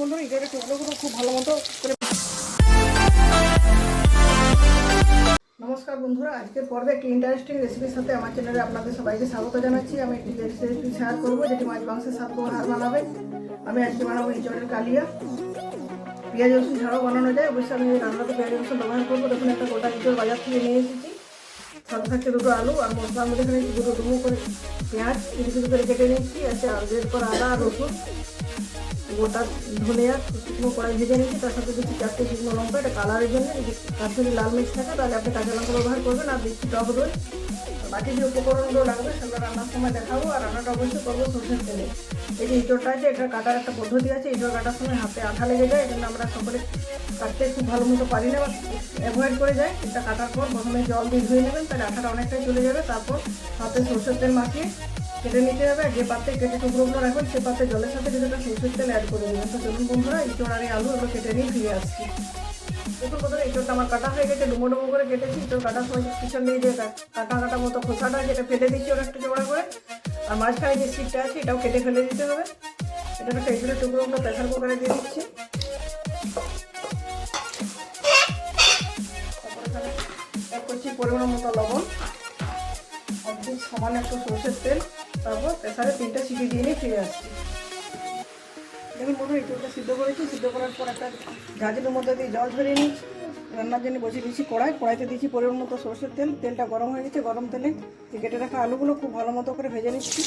বন্ধুরা ইঁচড়ের টুকরোগুলো খুব ভালো মতো করে নমস্কার বন্ধুরা, আজকের পর্বে একটি ইন্টারেস্টিং রেসিপির সাথে আমার চ্যানেলে আপনাদের সবাইকে স্বাগত জানাচ্ছি। আমি একটি রেসিপি শেয়ার করব, যেটি মাছ, মাংসের সাথে হার বানাবে। আমি আজকে বানাবো ইঁচড়ের কালিয়া। পেঁয়াজ, রসুন ছাড়াও বানানো যায়। অবশ্যই আমি রান্নাতে পেঁয়াজ, রসুন ব্যবহার করব। দেখুন, একটা গোটা ইঁচড় বাজার থেকে নিয়ে এসেছি। সাথে থাকছে দুটো আলু আর মশলার মধ্যে এখানে দুটো ডুমো করে পেঁয়াজ কিছু করে কেটে নিচ্ছি। আছে আর এরপর আদা আর রসুন। গোটা ধনিয়া শুকনো কড়াই ভেজে নিচ্ছি তার সাথে দিচ্ছি চারটে শুকনো লঙ্কা, এটা কালারের জন্য, যদি লাল মির্চ থাকে, তাহলে আপনি কাঁচা লঙ্কা ব্যবহার করবেন আর দিচ্ছি টক দই। বাকি যে উপকরণগুলো লাগবে, সেগুলো রান্নার সময় দেখাবো, আর রান্নাটা অবশ্যই করব সরষের তেলে। এই যে ইঁচড়টা আছে, এটা কাটার একটা পদ্ধতি আছে, ইঁচড় কাটার সময় হাতে আঠা লেগে যায় এই জন্য আমরা সকলে কাটতে খুব ভালো মতো পারি না, বা অ্যাভয়েড করে যায়। এটা কাটার পর প্রথমে জল দিয়ে ধুয়ে নেবেন, তাহলে আঠাটা অনেকটাই চলে যাবে, তারপর হাতে সরষের তেল মাখিয়ে কেটে নিতে হবে যে পাত্রে কেটে টুকরোগুলো রাখবেন, সে পাত্রে জলের সাথে কিছুটা সরষের তেল অ্যাড করে দেবেন। তো চলুন বন্ধুরা ইঁচড় আর এই আলু এগুলো কেটে নিয়ে ফিরে আসছি। দেখুন বন্ধুরা ইঁচড়টা আমার কাটা হয়ে গেছে, ডুমো ডুমো করে কেটেছি। ইঁচড় কাটার সময় পিছন দিয়ে যে কাটা কাটা মতো খোসাটা, যেটা ফেলে দিচ্ছি ওরা একটু চড়া করে, আর মাঝখানে যে সিটটা আছে, এটাও কেটে ফেলে দিতে হবে। এটা একটা ইঁচড়ের টুকরোগুলো প্রেশার কুকারে দিয়ে দিচ্ছি। করছি পরিমাণ মতো লবণ সমান একটু সরষের তেল। তারপর প্রেসারে তিনটা সিটি দিয়ে নিয়ে ফিরে আসছি দেখুন বন্ধু একটুটা সিদ্ধ করেছি। সিদ্ধ করার পর একটা গাজরের মধ্যে দিয়ে জল ঝরিয়ে নিচ্ছি রান্নার জন্য বসিয়ে দিয়েছি কড়াই। কড়াইতে দিয়েছি পরিমাণ মতো সরষের তেল। তেলটা গরম হয়ে গেছে। গরম তেলে কেটে রাখা আলুগুলো খুব ভালো মতো করে ভেজে নিচ্ছি।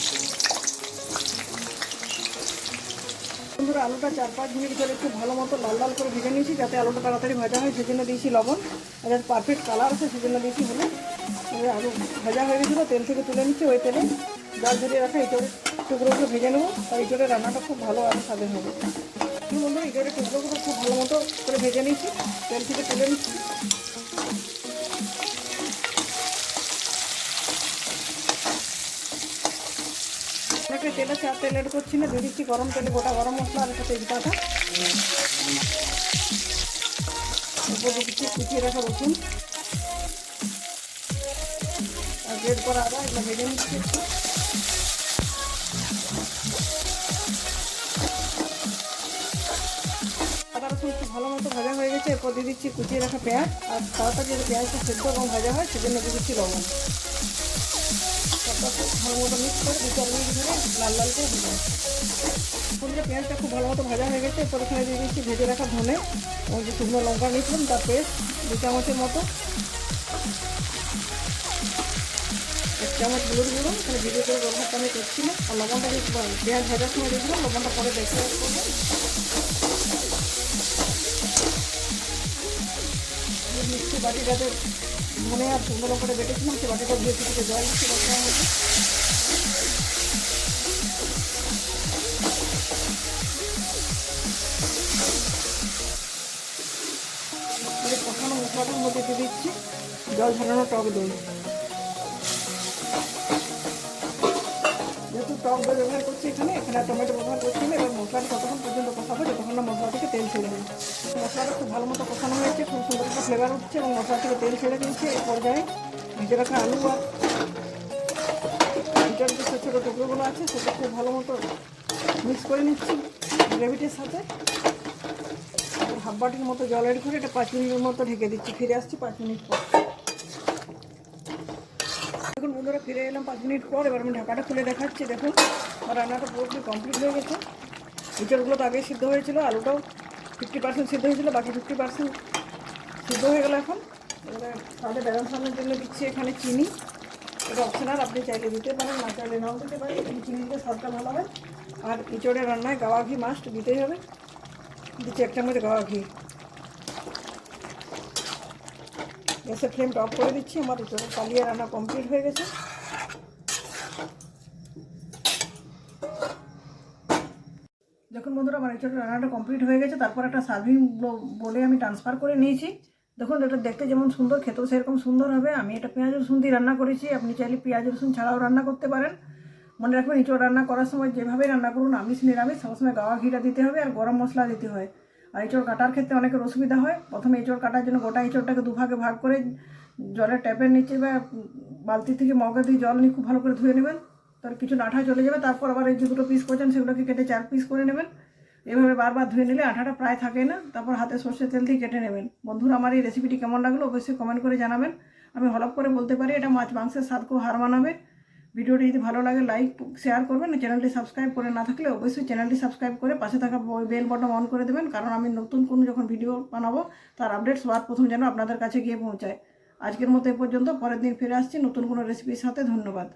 বন্ধুরা, আলুটা চার পাঁচ মিনিট ধরে খুব ভালো মতো লাল লাল করে ভেজে নিয়েছি যাতে আলুটা তাড়াতাড়ি ভাজা হয়। সেজন্য দিয়েছি লবণ। আর যাতে পারফেক্ট কালার আছে সেজন্য দিয়েছি হলুদ। এবার আলু ভাজা হয়ে গেছিল, তেল থেকে তুলে নিচ্ছি ওই তেলে। জল ঝরিয়ে রাখা ইঁচড়ের টুকরোগুলো ভেজে নেব। আর ইঁচড়ের রান্নাটা খুব ভালো আরও স্বাদের হবে। বন্ধুরা ইঁচড়ের টুকরোগুলো খুব ভালো মতো করে ভেজে নিচ্ছি তেল থেকে তুলে নিচ্ছি। একটা তেলে চার তেল এড করছি না দিয়ে দিচ্ছি গরম তেলে, গোটা গরম মশলা আর একটা তেজপাতা। উপর দিচ্ছি কুচিয়ে রাখা রসুন। আর গ্রেড করা আদা এগুলো ভেজে নিচ্ছি ভালো মতো ভাজা হয়ে গেছে, এরপর দিয়ে দিচ্ছি কুচিয়ে রাখা পেঁয়াজ আর তাড়াতাড়ি যাতে পেঁয়াজটা সেদ্ধ এবং ভাজা হয় সেজন্য দিয়ে দিচ্ছি লবণ ভালো মতো মিক্স করে দু চার মিনিট ধরে লাল লাল করে ভেজে ফুলটা পেঁয়াজটা খুব ভালো মতো ভাজা হয়ে গেছে, এরপর এখানে দিয়ে দিচ্ছি ভেজে রাখা ধনে। এবং যে শুকনো লঙ্কা নিয়েছিলাম তার পেস্ট দু চামচের মতো। এক চামচ হলুদ গুঁড়ো, এখানে ভিডিও করে আমি করছি না। আর লবণটা যে পেঁয়াজ ভাজার সময় দিয়েছিলাম লবণটা পরে দেখে করব মিক্সি বাটিটাতে ধনে আর শুকনো লঙ্কাটা বেটেছিলাম, সে বাটিটা দিয়ে জল দিচ্ছি মশলার মধ্যে কষানো মশলাটার মধ্যে দিয়ে দিচ্ছি, জল ঝরানো টক দই। টক দই ব্যবহার করছি এখানে। এখানে টমেটো ব্যবহার করছি না। এবার মশলাটা ততক্ষণ পর্যন্ত কষাবো, যতক্ষণ না মশলা থেকে তেল ছেড়ে দেবে। মশলাটা খুব ভালো মতো কষানো হয়েছে, খুব সুন্দর একটা ফ্লেভার উঠছে এবং মশলা থেকে তেল ছেড়ে দিয়েছে। এই পর্যায়ে ভেজে রাখা আলু আর এটার যে ছোটো ছোটো টুকরোগুলো আছে, সেটা খুব ভালো মতো মিক্স করে নিচ্ছি গ্রেভিটির সাথে। হাফ বাটির মতো জল এড করে এটা পাঁচ মিনিটের মতো ঢেকে দিচ্ছি। ফিরে আসছি পাঁচ মিনিট পর। বন্ধুরা ফিরে এলাম, পাঁচ মিনিট পর এবার আমি ঢাকাটা খুলে দেখাচ্ছি। দেখুন, আমার রান্নাটা পুরোপুরি কমপ্লিট হয়ে গেছে। ইঁচড়গুলো তো আগে সিদ্ধ হয়েছিল, আলুটাও ফিফটি পার্সেন্ট সিদ্ধ হয়েছিল, বাকি ফিফটি পার্সেন্ট সিদ্ধ হয়ে গেলো এখন। এবারে ব্যালেন্স আনার জন্য দিচ্ছি এখানে চিনি। এটা অপশনাল আপনি চাইলে দিতে পারেন, না চাইলে নাও দিতে পারেন। চিনি দিলে স্বাদটা ভালো হয় আর ইঁচড়ের রান্নায় গাওয়া ঘি মাস্ট দিতেই হবে। দিচ্ছি এক চামচ গাওয়া ঘি। গ্যাসের ফ্লেমটা অফ করে দিচ্ছি, আমার ইঁচড়ের কালিয়া রান্না কমপ্লিট হয়ে গেছে। দেখুন বন্ধুরা, আমার এঁচড় রান্নাটা কমপ্লিট হয়ে গেছে। তারপর একটা সার্ভিং বলে আমি ট্রান্সফার করে নিয়েছি। দেখুন, এটা দেখতে যেমন সুন্দর, খেতেও সেরকম সুন্দর হবে। আমি এটা পেঁয়াজ, রসুন দিয়ে রান্না করেছি। আপনি চাইলে পেঁয়াজ, রসুন ছাড়াও রান্না করতে পারেন। মনে রাখবেন, এঁচড় রান্না করার সময় যেভাবে রান্না করুন, আমিষ, নিরামিষ, সবসময় গাওয়া ঘিটা দিতে হবে আর গরম মশলা দিতে হয়। আর এঁচড় কাটার ক্ষেত্রে অনেকের অসুবিধা হয়। প্রথমে এঁচড় কাটার জন্য গোটা এঁচড়টাকে দুভাগে ভাগ করে জলের ট্যাপের নিচে বা বালতি থেকে মগা দিয়ে জল নিয়ে খুব ভালো করে ধুয়ে নেবেন। তার কিছু ডাঁটা চলে যাবে, তারপর আবার এই যে দুটো পিস করছেন সেগুলোকে কেটে চার পিস করে নেবেন। এভাবে বারবার ধুয়ে নিলে আঠাটা প্রায় থাকে না, তারপর হাতে সর্ষের তেল দিয়ে কেটে নেবেন। বন্ধুরা, আমার এই রেসিপিটি কেমন লাগল অবশ্যই কমেন্ট করে জানাবেন। আমি হলপ করে বলতে পারি, এটা মাছ মাংসের স্বাদকেও হার মানাবে। ভিডিওটি যদি ভালো লাগে লাইক শেয়ার করবেন। চ্যানেলটি সাবস্ক্রাইব করে না থাকলে অবশ্যই চ্যানেলটি সাবস্ক্রাইব করে পাশে থাকা বেল বটন অন করে দেবেন। কারণ আমি নতুন কোনো যখন ভিডিও বানাবো, তার আপডেট সবার প্রথম যেন আপনাদের কাছে গিয়ে পৌঁছায়। আজকের মতো এ পর্যন্ত, পরের দিন ফিরে আসছি নতুন কোনো রেসিপির সাথে। ধন্যবাদ।